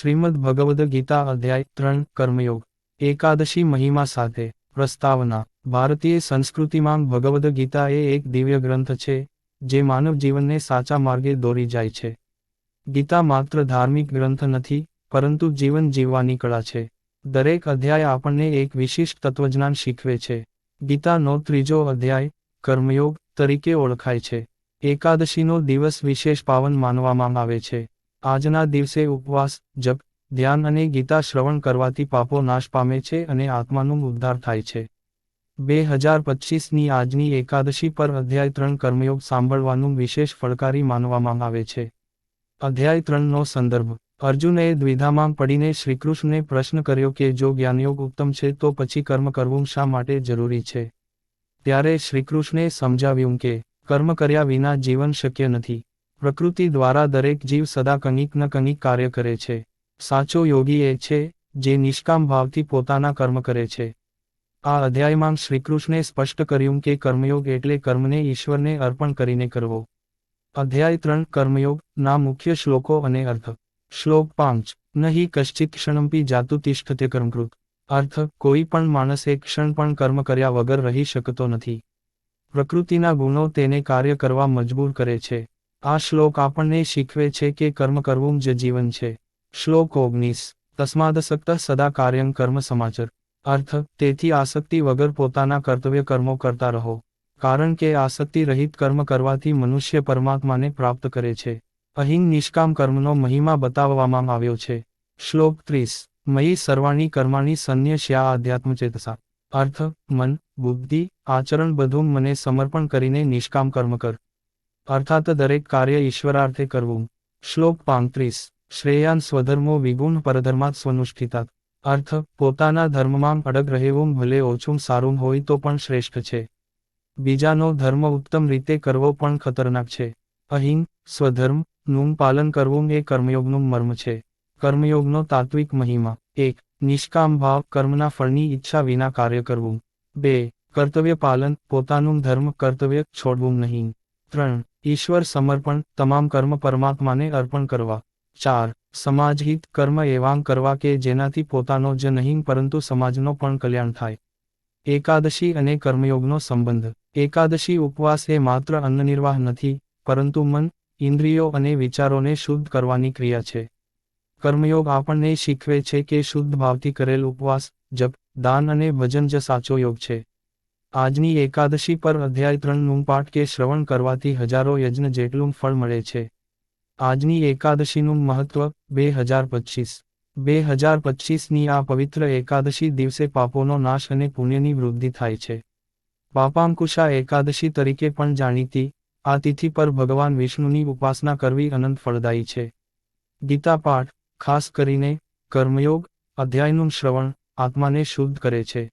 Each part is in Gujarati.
શ્રીમદ ભગવદ ગીતા અધ્યાય ત્રણ, કર્મયોગ, એકાદશી મહિમા સાથે, પ્રસ્તાવના, ભારતીય સંસ્કૃતિમાં ભગવદ ગીતા એ એક દિવ્ય ગ્રંથ છે, જે માનવ જીવનને સાચા માર્ગે દોરી જાય છે. ગીતા માત્ર ધાર્મિક ગ્રંથ નથી, પરંતુ જીવન જીવવાની કળા છે. દરેક અધ્યાય આપણને એક વિશિષ્ટ તત્વજ્ઞાન શીખવે છે. ગીતાનો ત્રીજો અધ્યાય, કર્મયોગ, તરીકે ઓળખાય છે. એકાદશીનો દિવસ વિશેષ પાવન માનવામાં આવે છે. આજના દિવસે ઉપવાસ, જપ, ધ્યાન અને ગીતા શ્રવણ કરવાથી પાપો નાશ પામે છે અને આત્માનું ઉદ્ધાર થાય છે. બે હજાર પચીસની આજની એકાદશી પર અધ્યાય ત્રણ કર્મયોગ સાંભળવાનું વિશેષ ફળકારી માનવામાં આવે છે. અધ્યાય ત્રણનો સંદર્ભ. અર્જુનએ દ્વિધામાં પડીને શ્રીકૃષ્ણને પ્રશ્ન કર્યો કે જો જ્ઞાનયોગ ઉત્તમ છે તો પછી કર્મ કરવું શા માટે જરૂરી છે? ત્યારે શ્રીકૃષ્ણે સમજાવ્યું કે કર્મ કર્યા વિના જીવન શક્ય નથી. પ્રકૃતિ દ્વારા દરેક જીવ સદા કંઈક ન કંઈક કાર્ય કરે છે. સાચો યોગી એ છે, જે નિષ્કામ ભાવથી પોતાના કર્મ કરે છે. આ અધ્યાયમાં શ્રીકૃષ્ણે સ્પષ્ટ કર્યું કે કર્મયોગ એટલે કર્મને ઈશ્વરને અર્પણ કરીને કરવો. અધ્યાય ત્રણ, કર્મયોગ, ના મુખ્ય શ્લોકો અને અર્થ. શ્લોક પાંચ, નહીં કશ્ચિત ક્ષણમપી જાતુ તિષ્ઠતે કર્મકૃત. અર્થ, કોઈ પણ માણસ એક ક્ષણ પણ કર્મ કર્યા વગર રહી શકતો નથી. પ્રકૃતિના ગુણો તેને કાર્ય કરવા મજબૂર કરે છે. આ શ્લોક આપણને શીખવે છે કે કર્મ કરવું જ જીવન છે. શ્લોક ઓગણીસ. તસ્માદસક્ત સદા કાર્યં કર્મ સમાચર. અર્થ, તેથી આસક્તિ વગર પોતાના કર્તવ્ય કર્મો કરતા રહો. કારણ કે આસક્તિ રહિત કર્મ કરવાથી મનુષ્ય પરમાત્માને પ્રાપ્ત કરે છે. અહીં નિષ્કામ કર્મનો મહિમા બતાવવામાં આવ્યો છે. શ્લોક ત્રીસ. મયી સર્વાણી કર્માણી શ્યા આધ્યાત્મ ચેતસા અર્થ, મન, બુદ્ધિ, આચરણ બધું મને સમર્પણ કરીને નિષ્કામ કર્મ કર. અર્થાત દરેક કાર્ય ઈશ્વરાર્થે કરવું. શ્લોક પાંત્રીસ. શ્રેયાન સ્વધર્મો વિગુણ પરધર્માત સ્વનુષ્ઠિતાત અર્થ, પોતાના ધર્મમાં અડગ રહેવું ભલે ઓછું સારું હોય તો પણ શ્રેષ્ઠ છે. બીજાનો ધર્મ ઉત્તમ રીતે કરવો પણ ખતરનાક છે. અહીં, સ્વધર્મ, નું પાલન કરવું એ કર્મયોગનું મર્મ છે. કર્મયોગનો તાત્વિક મહિમા. એક, નિષ્કામ ભાવ કર્મના ફળની ઈચ્છા વિના કાર્ય કરવું. બે, કર્તવ્ય પાલન પોતાનું ધર્મ કર્તવ્ય છોડવું નહીં. ત્રણ, ઈશ્વર સમર્પણ, તમામ કર્મ પરમાત્માને અર્પણ કરવા. ચાર સમાજહિત કર્મ એવાં કરવા કે જેનાથી પોતાનો જ નહીં, પરંતુ સમાજનો પણ કલ્યાણ થાય. એકાદશી અને કર્મયોગનો સંબંધ. એકાદશી ઉપવાસ એ માત્ર અન્નનિર્વાહ નથી, પરંતુ મન, ઇન્દ્રિયો અને વિચારોને શુદ્ધ કરવાની ક્રિયા છે. કર્મયોગ આપણને શીખવે છે કે શુદ્ધ ભાવથી કરેલ ઉપવાસ, જપ, દાન અને ભજન જ સાચો યોગ છે. આજની એકાદશી પર અધ્યાય ત્રણનું પાઠ કે શ્રવણ કરવાથી હજારો યજ્ઞ જેટલું ફળ મળે છે. આજની એકાદશીનું મહત્વ, બે હજાર પચીસ. બે હજાર પચીસની આ પવિત્ર એકાદશી દિવસે પાપોનો નાશ અને પુણ્યની વૃદ્ધિ થાય છે. પાપાંકુશા એકાદશી તરીકે પણ જાણીતી, આ તિથિ પર ભગવાન વિષ્ણુની ઉપાસના કરવી અનંત ફળદાયી છે. ગીતા પાઠ, ખાસ કરીને, કર્મયોગ, અધ્યાયનું શ્રવણ, આત્માને શુદ્ધ કરે છે.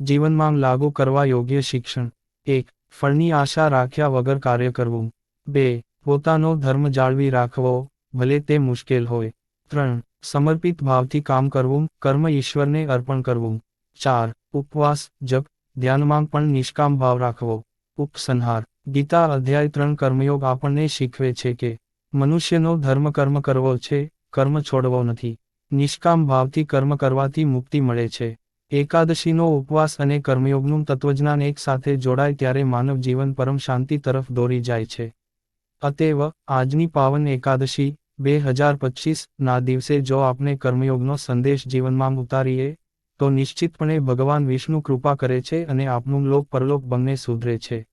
જીવનમાં લાગુ કરવા યોગ્ય શિક્ષણ. એક, ફળની આશા રાખ્યા વગર કાર્ય કરવું. બે, પોતાનો ધર્મ જાળવી રાખવો, ભલે તે મુશ્કેલ હોય. ત્રણ, સમર્પિત ભાવથી કામ કરવું, કર્મ ઈશ્વરને અર્પણ કરવું. ચાર, ઉપવાસ, જપ, ધ્યાનમાં પણ નિષ્કામ ભાવ રાખવો. ઉપસંહાર, ગીતા અધ્યાય ત્રણ કર્મયોગ આપણને શીખવે છે કે, મનુષ્યનો ધર્મ કર્મ કરવો છે, કર્મ છોડવો નથી. નિષ્કામ ભાવથી કર્મ કરવાથી મુક્તિ મળે છે. એકાદશીનો ઉપવાસ અને કર્મયોગનું તત્વજ્ઞાન એક સાથે જોડાય ત્યારે માનવ જીવન પરમ શાંતિ તરફ દોરી જાય છે. અતેવ, આજની પાવન એકાદશી, બે હજાર પચીસ ના દિવસે જો આપણે કર્મયોગનો સંદેશ જીવનમાં ઉતારીએ, તો નિશ્ચિતપણે ભગવાન વિષ્ણુ કૃપા કરે છે અને આપનું લોક પરલોક બંને સુધરે છે.